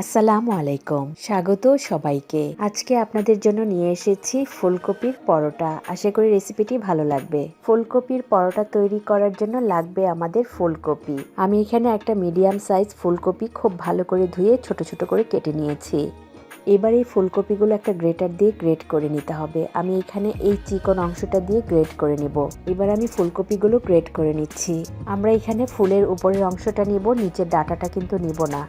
আসসালামু আলাইকুম। স্বাগত সবাইকে। আজকে আপনাদের জন্য নিয়ে এসেছি ফুলকপির পরোটা। আশা করি রেসিপিটি ভালো লাগবে। ফুলকপির পরোটা তৈরি করার জন্য লাগবে আমাদের ফুলকপি। আমি এখানে একটা মিডিয়াম সাইজ ফুলকপি খুব ভালো করে ধুয়ে ছোট ছোট করে কেটে নিয়েছি। এবার এই ফুলকপিগুলো একটা গ্রেটার দিয়ে গ্রেট করে নিতে হবে। আমি এখানে এই চিকন অংশটা দিয়ে গ্রেট করে নেব। এবার আমি ফুলকপিগুলো গ্রেট করে নিচ্ছি। আমরা এখানে ফুলের উপরের অংশটা নিব, নিচের ডাটাটা কিন্তু নিব না।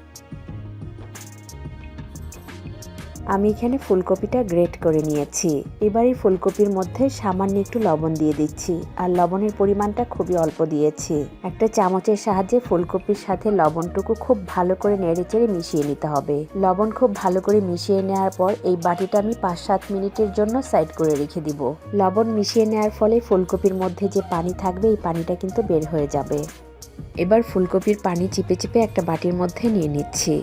আমি এখানে ফুলকপিটা গ্রেট করে নিয়েছি। এবার এই ফুলকপির মধ্যে সামান্য একটু লবণ দিয়ে দিচ্ছি আর লবণের পরিমাণটা খুবই অল্প দিয়েছি। একটা চামচের সাহায্যে ফুলকপির সাথে লবণটুকু খুব ভালো করে নেড়েচেড়ে মিশিয়ে নিতে হবে। লবণ খুব ভালো করে মিশিয়ে নেওয়ার পর এই বাটিটা আমি পাঁচ সাত মিনিটের জন্য সাইড করে রেখে দিব। লবণ মিশিয়ে নেওয়ার ফলে ফুলকপির মধ্যে যে পানি থাকবে, এই পানিটা কিন্তু বের হয়ে যাবে। এবার ফুলকপির পানি চিপে চিপে একটা বাটির মধ্যে নিয়ে নিচ্ছি।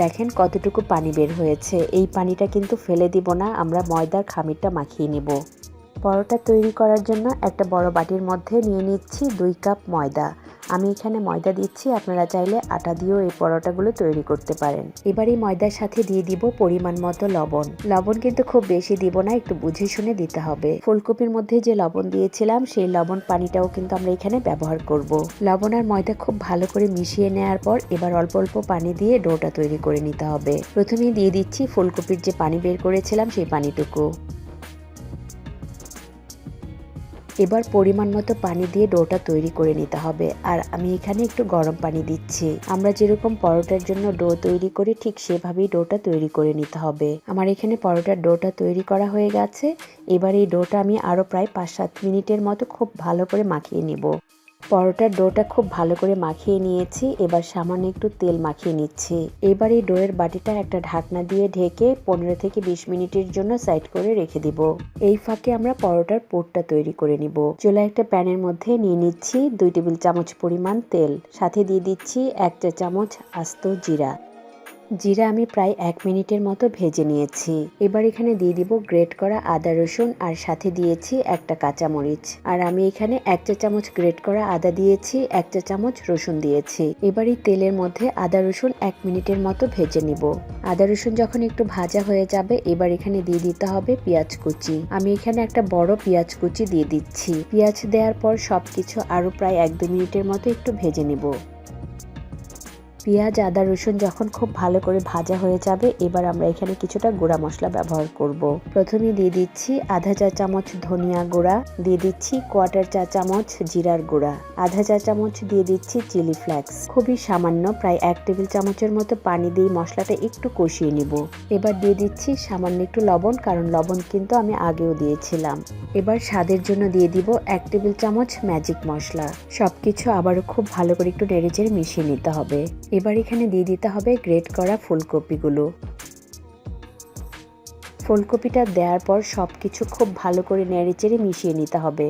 দেখেন কতটুকু পানি বের হয়েছে। এই পানিটা কিন্তু ফেলে দিব না, আমরা ময়দার খামিরটা মাখিয়ে নেব। পরোটা তৈরি করার জন্য একটা বড় বাটির মধ্যে নিয়ে নিচ্ছি দুই কাপ ময়দা। আমি এখানে ময়দা দিচ্ছি, আপনারা চাইলে আটা দিয়েও এই পরোটাগুলো তৈরি করতে পারেন। এবার এই ময়দার সাথে দিয়ে দিব পরিমাণ মতো লবণ। লবণ কিন্তু খুব বেশি দিব না, একটু বুঝে শুনে দিতে হবে। ফুলকপির মধ্যে যে লবণ দিয়েছিলাম, সেই লবণ পানিটাও কিন্তু আমরা এখানে ব্যবহার করব। লবণ আর ময়দা খুব ভালো করে মিশিয়ে নেওয়ার পর এবার অল্প অল্প পানি দিয়ে ডোটা তৈরি করে নিতে হবে। প্রথমেই দিয়ে দিচ্ছি ফুলকপির যে পানি বের করেছিলাম, সেই পানিটুকু। এবার পরিমাণ মতো পানি দিয়ে ডোটা তৈরি করে নিতে হবে। আর আমি এখানে একটু গরম পানি দিচ্ছি। আমরা যেরকম পরোটার জন্য ডো তৈরি করি, ঠিক সেভাবেই ডোটা তৈরি করে নিতে হবে। আমার এখানে পরোটার ডোটা তৈরি করা হয়ে গেছে। এবার এই ডোটা আমি আরও প্রায় পাঁচ সাত মিনিটের মতো খুব ভালো করে মাখিয়ে নিব। পরোটার ডোটা খুব ভালো করে মাখিয়ে নিয়েছি, এবার সামান্য একটু তেল মাখিয়ে নিচ্ছি। এবার এই ডোয়ের বাটিটা একটা ঢাকনা দিয়ে ঢেকে পনেরো থেকে বিশ মিনিটের জন্য সাইড করে রেখে দিব। এই ফাঁকে আমরা পরোটার পোটটা তৈরি করে নিব। চুলা একটা প্যানের মধ্যে নিয়ে নিচ্ছি দুই টেবিল চামচ পরিমাণ তেল। সাথে দিয়ে দিচ্ছি একটা চামচ আস্ত জিরা। জিরা আমি প্রায় এক মিনিটের মতো ভেজে নিয়েছি। এবার এখানে দিয়ে দিব গ্রেট করা আদা রসুন আর সাথে দিয়েছি একটা কাঁচামরিচ। আর আমি এখানে এক চা চামচ গ্রেট করা আদা দিয়েছি, এক চা চামচ রসুন দিয়েছি। এবার এই তেলের মধ্যে আদা রসুন এক মিনিটের মতো ভেজে নিব। আদা রসুন যখন একটু ভাজা হয়ে যাবে, এবার এখানে দিয়ে দিতে হবে পেঁয়াজ কুচি। আমি এখানে একটা বড় পেঁয়াজ কুচি দিয়ে দিচ্ছি। পেঁয়াজ দেওয়ার পর সবকিছু আরও প্রায় এক দু মিনিটের মতো একটু ভেজে নিব। পেঁয়াজ, আদা, রসুন যখন খুব ভালো করে ভাজা হয়ে যাবে, এবার আমরা এখানে কিছুটা গুঁড়া মশলা ব্যবহার করব। প্রথমে দিয়ে দিচ্ছি আধা চা চামচ ধনিয়া গুঁড়া, দিয়ে দিচ্ছি কোয়ার্টার চা চামচ জিরার গুঁড়া, আধা চা চামচ দিয়ে দিচ্ছি চিলি ফ্লেক্স। খুবই সামান্য, প্রায় এক টেবিল চামচের মতো পানি দিয়ে মশলাটা একটু কষিয়ে নিব। এবার দিয়ে দিচ্ছি সামান্য একটু লবণ, কারণ লবণ কিন্তু আমি আগেও দিয়েছিলাম। এবার স্বাদের জন্য দিয়ে দিব এক টেবিল চামচ ম্যাজিক মশলা। সবকিছু আবারও খুব ভালো করে একটু নেড়েচেড়ে মিশিয়ে নিতে হবে। এবার এখানে দিয়ে দিতে হবে গ্রেট করা ফুলকপিগুলো। ফুলকপিটা দেওয়ার পর সব কিছু খুব ভালো করে নেড়েচেড়ে মিশিয়ে নিতে হবে।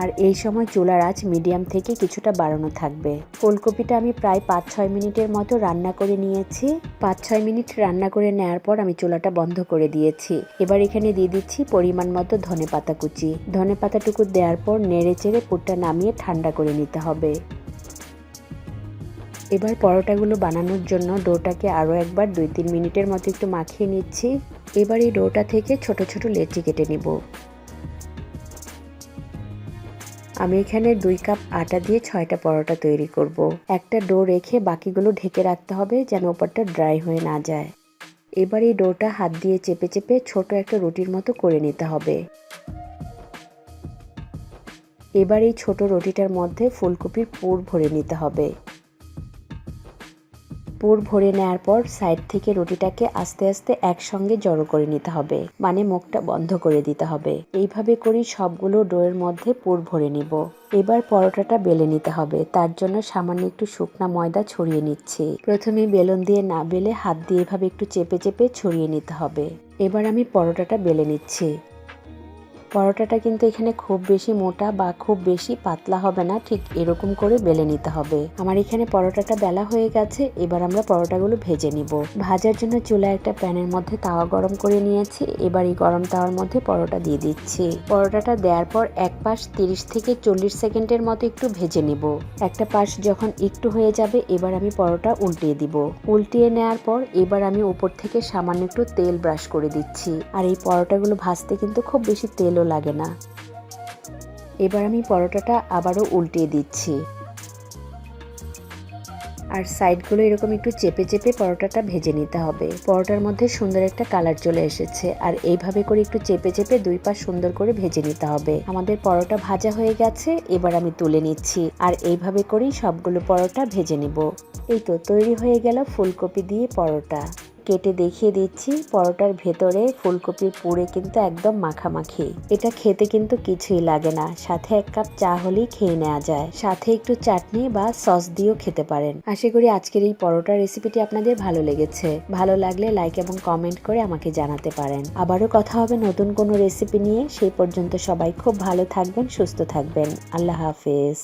আর এই সময় চুলার আঁচ মিডিয়াম থেকে কিছুটা বাড়ানো থাকবে। ফুলকপিটা আমি প্রায় পাঁচ ছয় মিনিটের মতো রান্না করে নিয়েছি। পাঁচ ছয় মিনিট রান্না করে নেওয়ার পর আমি চুলাটা বন্ধ করে দিয়েছি। এবার এখানে দিয়ে দিচ্ছি পরিমাণ মতো ধনে পাতা কুচি। ধনে পাতাটুকু দেওয়ার পর নেড়ে চেড়ে পুরটা নামিয়ে ঠান্ডা করে নিতে হবে। এবার পরোটাগুলো বানানোর জন্য ডোটাকে আরও একবার দুই তিন মিনিটের মতো একটু মাখিয়ে নিচ্ছি। এবার এই ডোটা থেকে ছোট ছোট লেচি কেটে নেব। আমি এখানে দুই কাপ আটা দিয়ে ছয়টা পরোটা তৈরি করব। একটা ডো রেখে বাকিগুলো ঢেকে রাখতে হবে যেন ওপরটা ড্রাই হয়ে না যায়। এবার এই ডোটা হাত দিয়ে চেপে চেপে ছোট একটা রুটির মতো করে নিতে হবে। এবার এই ছোট রুটিটার মধ্যে ফুলকপির পুর ভরে নিতে হবে। পুর ভরে নেওয়ার পর সাইড থেকে রুটিটাকে আস্তে আস্তে একসঙ্গে জড়ো করে নিতে হবে। মানে মুখটা বন্ধ করে দিতে হবে। এইভাবে করি সবগুলো ডোয়ের মধ্যে পুর ভরে নিব। এবার পরোটাটা বেলে নিতে হবে। তার জন্য সামান্য একটু শুকনা ময়দা ছড়িয়ে নিচ্ছি। প্রথমে বেলন দিয়ে না বেলে হাত দিয়ে এভাবে একটু চেপে চেপে ছড়িয়ে নিতে হবে। এবার আমি পরোটাটা বেলে নিচ্ছি। পরোটাটা কিন্তু এখানে খুব বেশি মোটা বা খুব বেশি পাতলা হবে না, ঠিক এরকম করে বেলে নিতে হবে। আমার এখানে পরোটাটা বেলা হয়ে গেছে, এবার আমরা পরোটাগুলো ভেজে নিব। ভাজার জন্য চুলায় একটা প্যানের মধ্যে তাওয়া গরম করে নিয়েছি, এবার এই গরম তাওয়ার মধ্যে পরোটা দিয়ে দিচ্ছি। পরোটাটা দেওয়ার পর এক পাশ তিরিশ থেকে চল্লিশ সেকেন্ডের মতো একটু ভেজে নিব। একটা পাশ যখন একটু হয়ে যাবে, এবার আমি পরোটা উল্টিয়ে দিব। উল্টিয়ে নেওয়ার পর এবার আমি উপর থেকে সামান্য একটু তেল ব্রাশ করে দিচ্ছি। আর এই পরোটাগুলো ভাজতে কিন্তু খুব বেশি তেলও লাগে না। এবার আমি পরোটাটা আবারও উল্টিয়ে দিচ্ছি। আর সাইডগুলো এরকম একটু চেপে চেপে পরোটাটা ভেজে নিতে হবে। পরোটার মধ্যে সুন্দর একটা কালার চলে এসেছে। আর এইভাবে করে একটু চেপে চেপে দুই পাশ সুন্দর করে ভেজে নিতে হবে। আমাদের পরোটা ভাজা হয়ে গেছে, এবার আমি তুলে নিচ্ছি। আর এইভাবে করেই সবগুলো পরোটা ভেজে নিব। এই তো, তৈরি হয়ে গেল ফুলকপি দিয়ে পরোটা। কেটে দেখিয়ে দিচ্ছি। পরোটার ভেতরে ফুলকপি পুড়ে কিন্তু একদম মাখামাখি। এটা খেতে কিন্তু কিছুই লাগে না। সাথে এক কাপ চা হলেই খেয়ে নেওয়া যায়। সাথে একটু চাটনি বা সস দিয়েও খেতে পারেন। আশা করি আজকের এই পরোটার রেসিপিটি আপনাদের ভালো লেগেছে। ভালো লাগলে লাইক এবং কমেন্ট করে আমাকে জানাতে পারেন। আবারও কথা হবে নতুন কোনো রেসিপি নিয়ে। সেই পর্যন্ত সবাই খুব ভালো থাকবেন, সুস্থ থাকবেন। আল্লাহ হাফেজ।